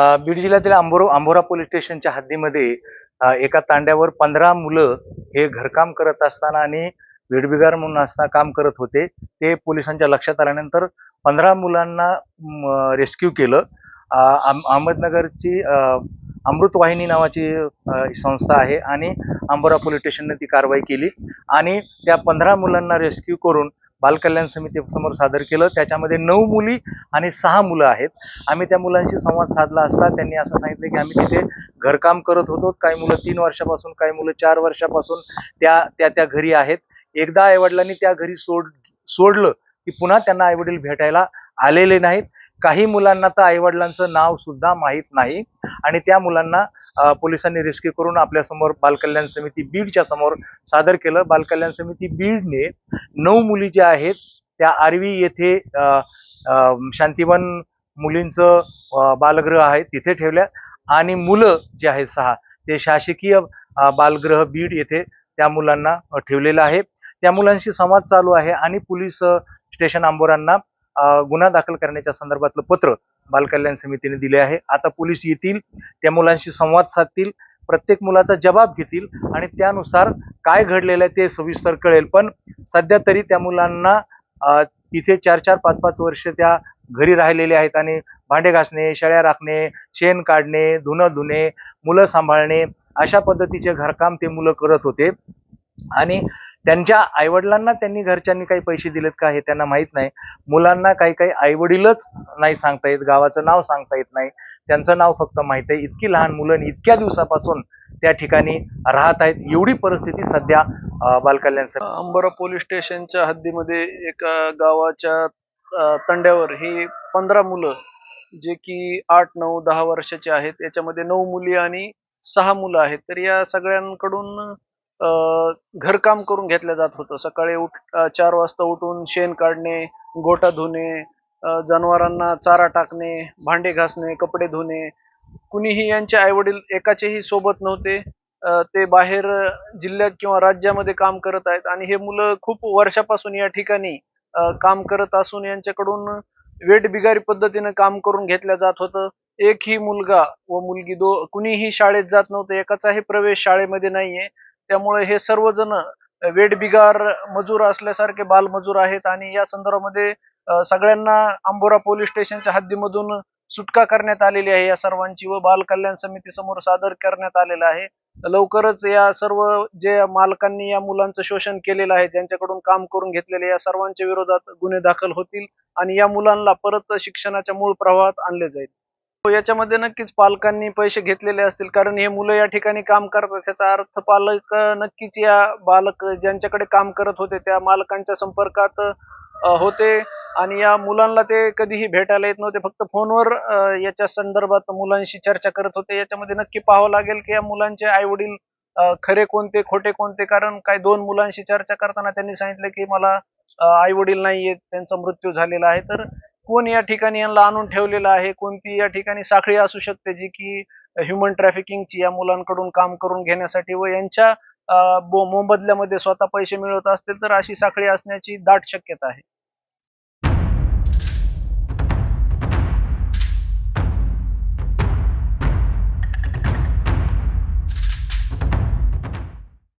बीड जिल्ह्यातील आंबोरो आंबोरा पोलीस स्टेशनच्या हद्दीमध्ये एका तांड्यावर पंधरा मुलं हे घरकाम करत असताना आणि वेडबिगार म्हणून असता काम करत होते. ते पोलिसांच्या लक्षात आल्यानंतर पंधरा मुलांना रेस्क्यू केलं. अहमदनगरची अमृतवाहिनी नावाची संस्था आहे आणि आंबोरा पोलीस स्टेशनने ती कारवाई केली. आणि त्या पंधरा मुलांना रेस्क्यू करून बालकल्याण समितीसमोर सादर केलं. त्याच्यामध्ये नऊ मुली आणि सहा मुलं आहेत. आम्ही त्या मुलांशी संवाद साधला असता. त्यांनी असं सांगितलं की आम्ही तिथे घरकाम करत होतो. काही मुलं तीन वर्षापासून काही मुलं चार वर्षापासून त्या त्या त्या घरी आहेत. एकदा आईवडिलांनी त्या घरी सोड सोडलं की पुन्हा त्यांना आईवडील भेटायला आलेले नाहीत. काही मुलांना तर आईवडिलांचं नाव सुद्धा माहीत नाही. आणि त्या मुलांना पोलिसांनी रेस्क्यू करून आपल्यासमोर बालकल्याण समिती बीडच्या समोर सादर केलं. बालकल्याण समिती बीडने नऊ मुली ज्या आहेत त्या आरवी येथे शांतिवन मुलींचं बालगृह आहे तिथे ठेवल्या. आणि मुलं जे आहेत सहा ते शासकीय बालगृह बीड येथे त्या मुलांना ठेवलेलं आहे. त्या मुलांशी संवाद चालू आहे आणि पोलीस स्टेशन आंबोरांना गुन्हा दाखल करण्याच्या संदर्भातलं पत्र बालकल्याण समितीने दिले आहे. आता पोलीस येतील त्या मुलांशी संवाद साधतील प्रत्येक मुलाचा जबाब घेतील आणि त्यानुसार काय घडलेलं आहे ते सविस्तर कळेल. पण सध्या तरी त्या मुलांना तिथे चार चार पाच पाच वर्ष त्या घरी राहिलेले आहेत आणि भांडे घासणे शेळ्या राखणे शेण काढणे धुणं धुणे मुलं सांभाळणे अशा पद्धतीचे घरकाम ते मुलं करत होते. आणि त्यांच्या आईवडिलांना त्यांनी घरच्यांनी काही पैसे दिलेत का हे त्यांना माहीत नाही. मुलांना काही काही आईवडीलच नाही सांगता येत गावाचं नाव सांगता येत नाही. त्यांचं नाव फक्त माहीत आहे. इतकी लहान मुलं आणि इतक्या दिवसापासून त्या ठिकाणी राहत आहेत. एवढी परिस्थिती सध्या बालकल्याण अंबरा पोलीस स्टेशनच्या हद्दीमध्ये एका गावाच्या तंड्यावर ही पंधरा मुलं जे की आठ नऊ दहा वर्षाचे आहेत. याच्यामध्ये नऊ मुली आणि सहा मुलं आहेत. तर या सगळ्यांकडून घरकाम करून घेतलं जात होतं. सकाळी उठ चार वाजता उठून शेण काढणे गोटा धुणे जनावरांना चारा टाकणे भांडे घासणे कपडे धुणे. कुणीही यांचे आईवडील एकाचेही सोबत नव्हते. ते बाहेर जिल्ह्यात किंवा राज्यामध्ये काम करत आहेत. आणि हे मुलं खूप वर्षापासून या ठिकाणी काम करत असून यांच्याकडून वेठबिगारी पद्धतीनं काम करून घेतलं जात होतं. एकही मुलगा व मुलगी दो कुणीही शाळेत जात नव्हतं. एकाचाही प्रवेश शाळेमध्ये नाहीये. त्यामुळे हे सर्वजण वेठबिगार मजूर असल्यासारखे बालमजूर आहेत आणि या संदर्भामध्ये सगळ्यांना आंबोरा पोलीस स्टेशनच्या हद्दीमधून सुटका करण्यात आलेली आहे. या सर्वांची व बाल कल्याण समिती समोर सादर करण्यात आलेलं आहे. लवकरच या सर्व जे मालकांनी या मुलांचं शोषण केलेलं आहे ज्यांच्याकडून काम करून घेतलेले या सर्वांच्या विरोधात गुन्हे दाखल होतील आणि या मुलांना परत शिक्षणाच्या मूळ प्रवाहात आणले जाईल. हो, याच्यामध्ये नक्कीच पालकांनी पैसे घेतलेले असतील. कारण हे मुलं या ठिकाणी काम करतात. त्याचा अर्थ पालक नक्कीच या बालक ज्यांच्याकडे काम करत होते त्या मालकांच्या संपर्कात होते. आणि या मुलांना ते कधीही भेटायला येत नव्हते. फक्त फोनवर याच्या संदर्भात मुलांशी चर्चा करत होते. याच्यामध्ये नक्की पाहावं लागेल की या मुलांचे आई वडील खरे कोणते खोटे कोणते? कारण काही दोन मुलांशी चर्चा करताना त्यांनी सांगितलं की मला आई वडील आहेत त्यांचा मृत्यू झालेला आहे. तर कोण या ठिकाणी यांना आणून ठेवलेलं आहे? कोणती या ठिकाणी साखळी असू शकते जी की ह्युमन ट्रॅफिकिंगची या मुलांकडून काम करून घेण्यासाठी व यांच्या मोबदल्यामध्ये स्वतः पैसे मिळवत असतील तर अशी साखळी असण्याची दाट शक्यता आहे.